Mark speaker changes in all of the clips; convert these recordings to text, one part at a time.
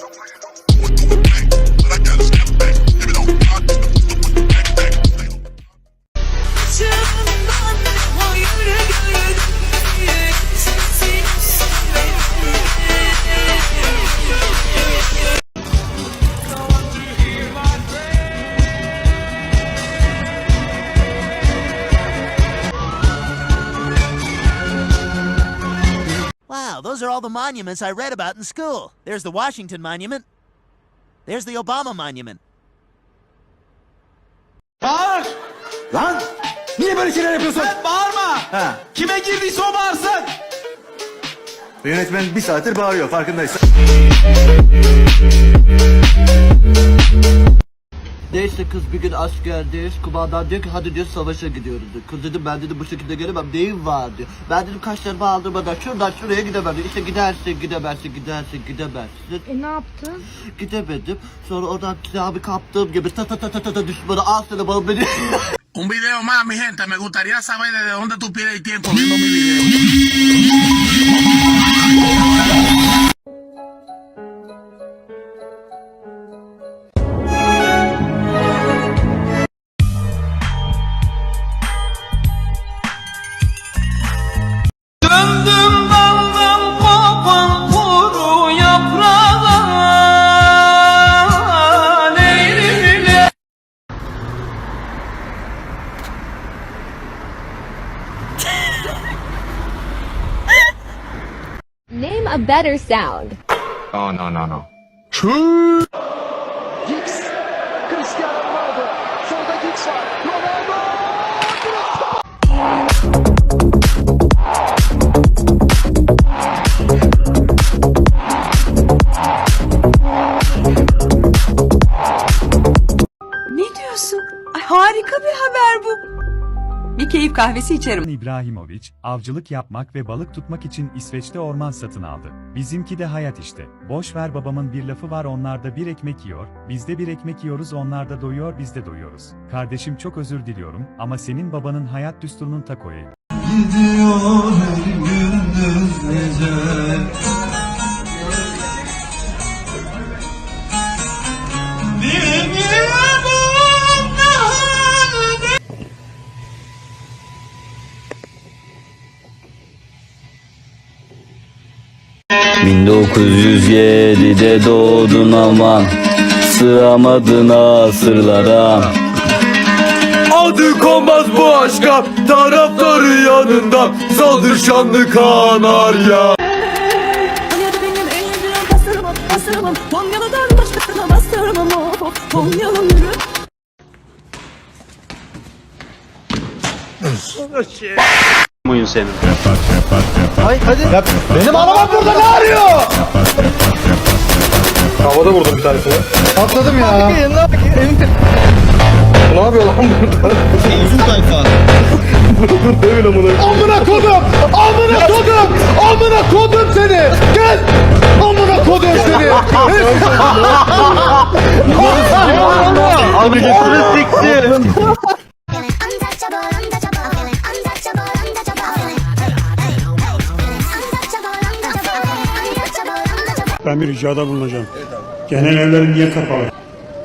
Speaker 1: don't
Speaker 2: mind. Those are all the monuments I read about in school. There's the Washington Monument. There's the Obama Monument.
Speaker 3: Bağır!
Speaker 4: Lan! Niye böyle şeyler yapıyorsun?
Speaker 3: Sen bağırma!
Speaker 4: Ha.
Speaker 3: Kime girdiyse o bağırsın!
Speaker 4: Yönetmen bir saattir bağırıyor farkındaysan.
Speaker 5: Neyse kız bir gün askerdeyiz. Kumandan diyor ki hadi diyor savaşa gidiyoruz diyor. Kız dedim ben dedim bu şekilde gelemem neyim var diyor. Ben dedim kaşlarımı aldırmadan şuradan şuraya gidemem diyor. İşte gidersin gidemezsin gidersin gidemezsin.
Speaker 6: E ne yaptın?
Speaker 5: Gidemedim. Sonra oradan silahımı kaptığım gibi ta ta ta ta ta, ta düşmanı al sana bana beni.
Speaker 7: Un video más, mi gente. Me gustaría saber desde dónde tú pierdes el tiempo viendo mi video.
Speaker 6: Name a better sound.
Speaker 8: Oh, no, no, no.
Speaker 1: Ne keyif kahvesi içerim.
Speaker 9: İbrahimovic, avcılık yapmak ve balık tutmak için İsveç'te orman satın aldı. Bizimki de hayat işte. Boş ver babamın bir lafı var onlarda bir ekmek yiyor, biz de bir ekmek yiyoruz onlar da doyuyor biz de doyuyoruz. Kardeşim çok özür diliyorum ama senin babanın hayat düsturunun takoyu.
Speaker 10: ...1907'de doğdun aman Sığamadın asırlara.
Speaker 4: Adı konmaz bu aşka taraftarı yanında saldır şanlı kanarya.
Speaker 1: Benim elimden bastırmam, bastırmam. Konyalı'dan başkasına bastırmam. Oh, Konyalı yürü.
Speaker 4: Benim arabam burada ne arıyor? Havada vurdum bir tanesini. Patladım ya. Ne yapıyor lan burada? Uzun tayfa. Dur devin amına. Amına kodum! Amına kodum! Amına kodum seni! Gel! Amına kodum seni! Abi getirin siktir.
Speaker 11: Ben bir ricada bulunacağım. Genel evler niye kapalı?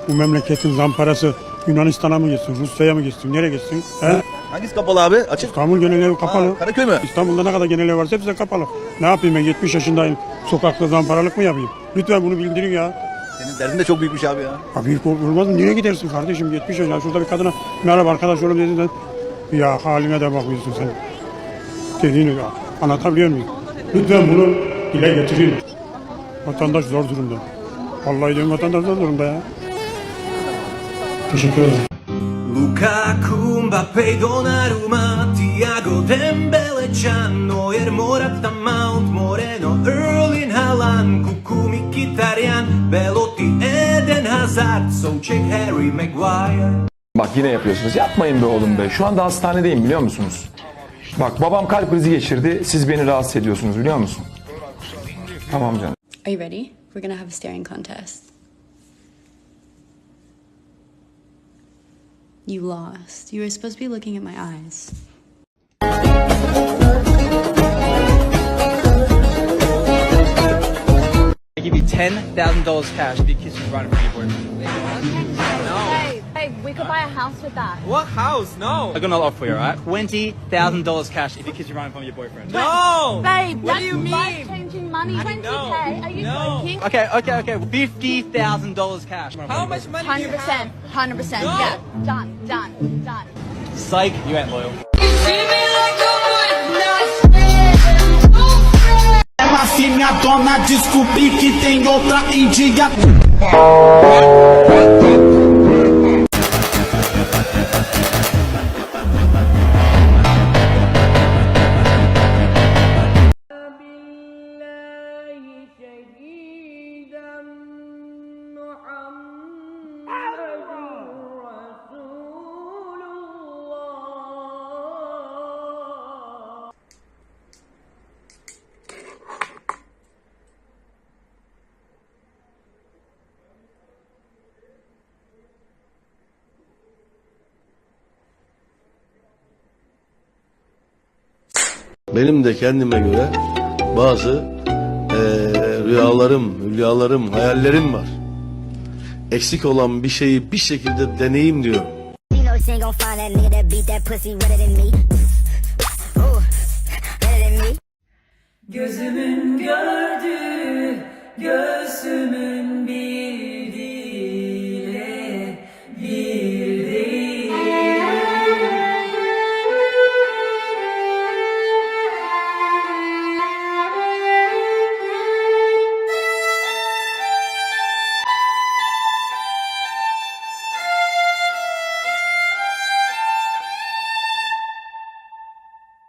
Speaker 11: Bu memleketin zamparası Yunanistan'a mı gitsin, Rusya'ya mı gitsin, nereye gitsin? He?
Speaker 4: Hangisi kapalı abi? Açık.
Speaker 11: İstanbul genel evi kapalı.
Speaker 4: Aa, Karaköy mü?
Speaker 11: İstanbul'da ne kadar genel ev varsa hepsi de kapalı. Ne yapayım ben 70 yaşındayım. Sokakta zamparalık mı yapayım? Lütfen bunu bildirin ya.
Speaker 4: Senin derdin de çok büyükmüş abi ya.
Speaker 11: Abi olmaz mı? Nereye gidersin kardeşim? 70 yaşında. Şurada bir kadına merhaba arkadaş oğlum dediğinden ya haline de bakmıyorsun sen. Dediğini ya. Anlatabiliyor muyum? Lütfen bunu dile getirin. Vatandaş zor durumda. Vallahi diyorum vatandaş zor durumda ya. Teşekkür ederim.
Speaker 3: Lukaku, Mbappé, Donnarumma, Thiago, Dembele, Can, Neuer, Morata, Mount, Moreno, Erling Haaland, Kuku, Mkhitaryan, Belotti, Eden Hazard, Soucek, Harry Maguire.
Speaker 8: Bak yine yapıyorsunuz. Yapmayın be oğlum be. Şu anda hastanedeyim biliyor musunuz? Bak babam kalp krizi geçirdi. Siz beni rahatsız ediyorsunuz biliyor musun? Tamam canım.
Speaker 6: Are you ready? We're gonna have a staring contest. You lost. You were supposed to be looking at my eyes.
Speaker 3: I give you
Speaker 12: ten thousand dollars cash if you kiss me right in front boyfriend.
Speaker 6: Hey, hey, we could buy a house with that.
Speaker 12: What house? No. I got another offer for you, alright? Twenty thousand dollars cash if you kiss me right in front of your boyfriend. No.
Speaker 6: Babe,
Speaker 12: What
Speaker 6: that's
Speaker 12: do you mean?
Speaker 6: life-changing money. 20k? Are you joking?
Speaker 12: Okay, okay, okay. Fifty thousand dollars cash. How much money
Speaker 6: 100%. 100%. Yeah. Done. Done. Done.
Speaker 12: Psych, you ain't loyal.
Speaker 3: Se minha dona descobrir que tem outra india
Speaker 4: Benim de kendime göre bazı eee, rüyalarım, hülyalarım, hayallerim var. Eksik olan bir şeyi bir şekilde deneyim diyorum.
Speaker 1: You know